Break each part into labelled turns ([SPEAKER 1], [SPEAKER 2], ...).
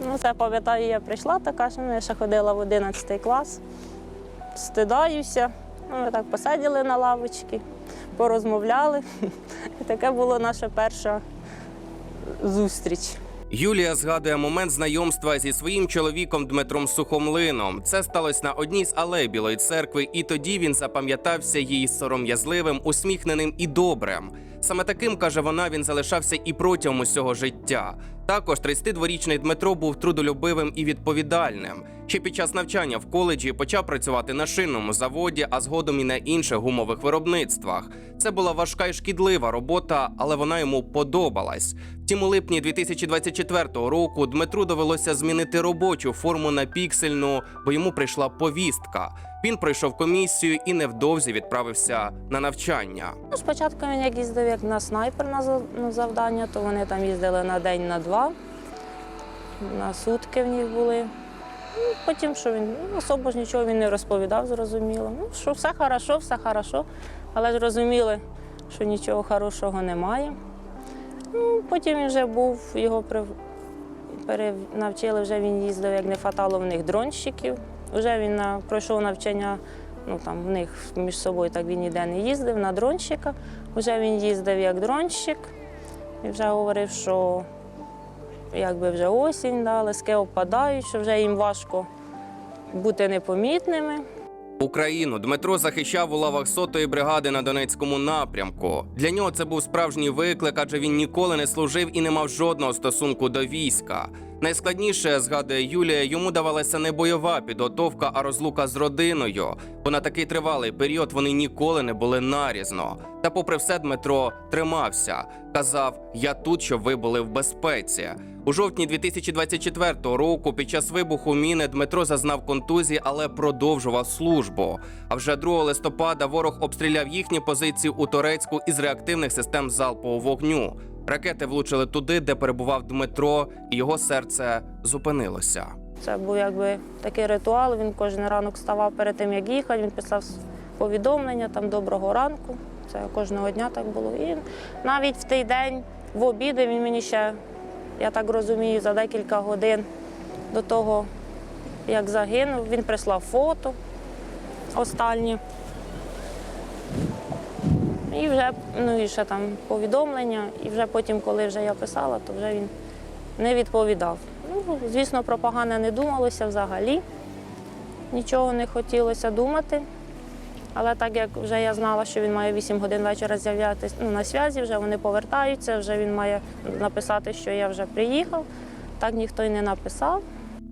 [SPEAKER 1] Ну, це пам'ятаю, я прийшла така, що ну, я ще ходила в 11 клас, стидаюся. Ну, Ми так посиділи на лавочці, порозмовляли. І таке було наша перша зустріч.
[SPEAKER 2] Юлія згадує момент знайомства зі своїм чоловіком Дмитром Сухомлином. Це сталося на одній з алей Білої церкви, і тоді він запам'ятався їй сором'язливим, усміхненим і добрим. Саме таким каже вона, він залишався і протягом усього життя. Також 32-річний Дмитро був трудолюбивим і відповідальним. Ще під час навчання в коледжі почав працювати на шинному заводі, а згодом і на інших гумових виробництвах. Це була важка і шкідлива робота, але вона йому подобалась. Втім, у липні 2024 року Дмитру довелося змінити робочу форму на піксельну, бо йому прийшла повістка. Він пройшов комісію і невдовзі відправився на навчання.
[SPEAKER 1] Ну, спочатку він як їздив як на снайпер на завдання, то вони там їздили на день, на два, на сутки в них були. Ну, потім, що він ну, особо ж нічого він не розповідав, зрозуміло. Ну, що все хорошо, все хорошо, але ж що нічого хорошого немає. Ну, потім він вже був, його при... перенавчили, вже він їздив, як не фатало в них дронщиків. Вже він на... пройшов навчання, ну там в них між собою так він ніде не їздив на дронщика. Вже він їздив як дронщик і вже говорив, що якби вже осінь, да, лиски опадають, що вже їм важко бути непомітними.
[SPEAKER 2] Україну Дмитро захищав у лавах сотої бригади на Донецькому напрямку. Для нього це був справжній виклик, адже він ніколи не служив і не мав жодного стосунку до війська. Найскладніше, згадує Юлія, йому давалася не бойова підготовка, а розлука з родиною. Бо на такий тривалий період вони ніколи не були нарізно. Та, попри все, Дмитро тримався. Казав: Я тут, щоб ви були в безпеці. У жовтні 2024 року, під час вибуху міни, Дмитро зазнав контузії, але продовжував службу. А вже 2 листопада ворог обстріляв їхні позиції у Торецьку із реактивних систем залпового вогню. Ракети влучили туди, де перебував Дмитро, і його серце зупинилося.
[SPEAKER 1] Це був якби такий ритуал. Він кожен ранок вставав перед тим, як їхати. Він писав повідомлення там доброго ранку. Це кожного дня так було. І навіть в той день в обіди він мені ще, я так розумію, за декілька годин до того, як загинув, він прислав фото останнє. І вже ну, і ще там повідомлення, і вже потім, коли вже я писала, то вже він не відповідав. Ну, звісно, про погане не думалося взагалі. Нічого не хотілося думати. Але так як вже я знала, що він має 8 годин вечора з'являтися ну, на зв'язі, вже вони повертаються, вже він має написати, що я вже приїхав. Так ніхто й не написав.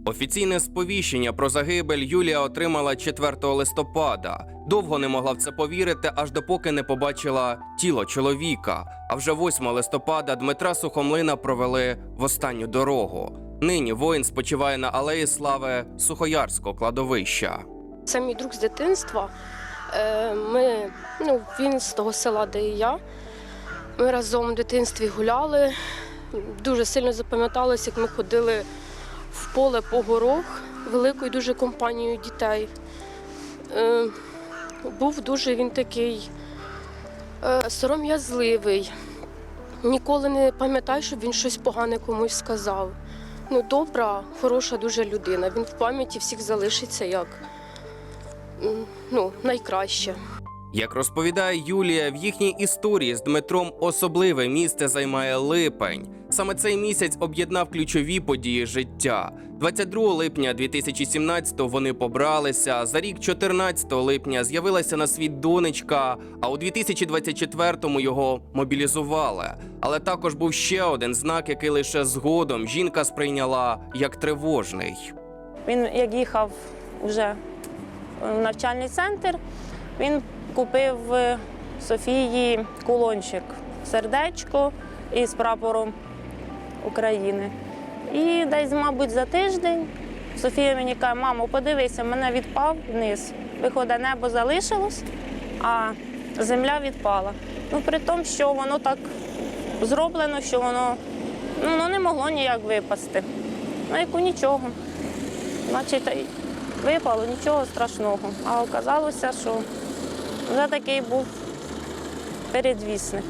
[SPEAKER 2] Офіційне сповіщення про загибель Юлія отримала 4 листопада. Довго не могла в це повірити, аж допоки не побачила тіло чоловіка. А вже 8 листопада Дмитра Сухомлина провели в останню дорогу. Нині воїн спочиває на алеї слави Сухоярського кладовища.
[SPEAKER 3] Це мій друг з дитинства. Е, Ми, ну, він з того села, де і я. Ми разом в дитинстві гуляли. Дуже сильно запам'яталося, як ми ходили в поле по горох великою дуже компанією дітей. Е, Був дуже він такий е, сором'язливий. Ніколи не пам'ятаю, щоб він щось погане комусь сказав. Ну, добра, хороша дуже людина. Він в пам'яті всіх залишиться як ну, найкраще.
[SPEAKER 2] Як розповідає Юлія, в їхній історії з Дмитром особливе місце займає липень. Саме цей місяць об'єднав ключові події життя. 22 липня 2017-го вони побралися. За рік 14 липня з'явилася на світ донечка. А у 2024-му його мобілізували. Але також був ще один знак, який лише згодом жінка сприйняла як тривожний.
[SPEAKER 1] Він як їхав вже в навчальний центр, він купив Софії кулончик, сердечко із прапором України. І десь, мабуть, за тиждень Софія мені каже, мамо, подивися, мене відпав вниз. Виходить, небо залишилось, а земля відпала. Ну, при тому, що воно так зроблено, що воно, ну, воно не могло ніяк випасти. Ну, яку нічого. Значить, випало, нічого страшного. А оказалося, що вже такий був передвісник.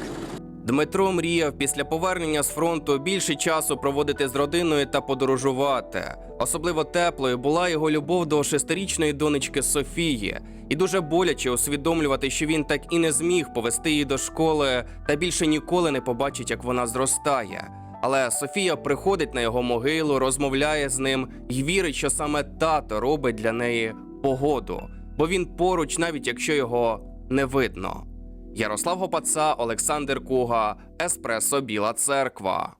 [SPEAKER 2] Дмитро мріяв після повернення з фронту більше часу проводити з родиною та подорожувати. Особливо теплою була його любов до шестирічної донечки Софії, і дуже боляче усвідомлювати, що він так і не зміг повести її до школи та більше ніколи не побачить, як вона зростає. Але Софія приходить на його могилу, розмовляє з ним і вірить, що саме тато робить для неї погоду, бо він поруч, навіть якщо його не видно. Ярослав Гопаца, Олександр Куга, Еспресо Біла Церква.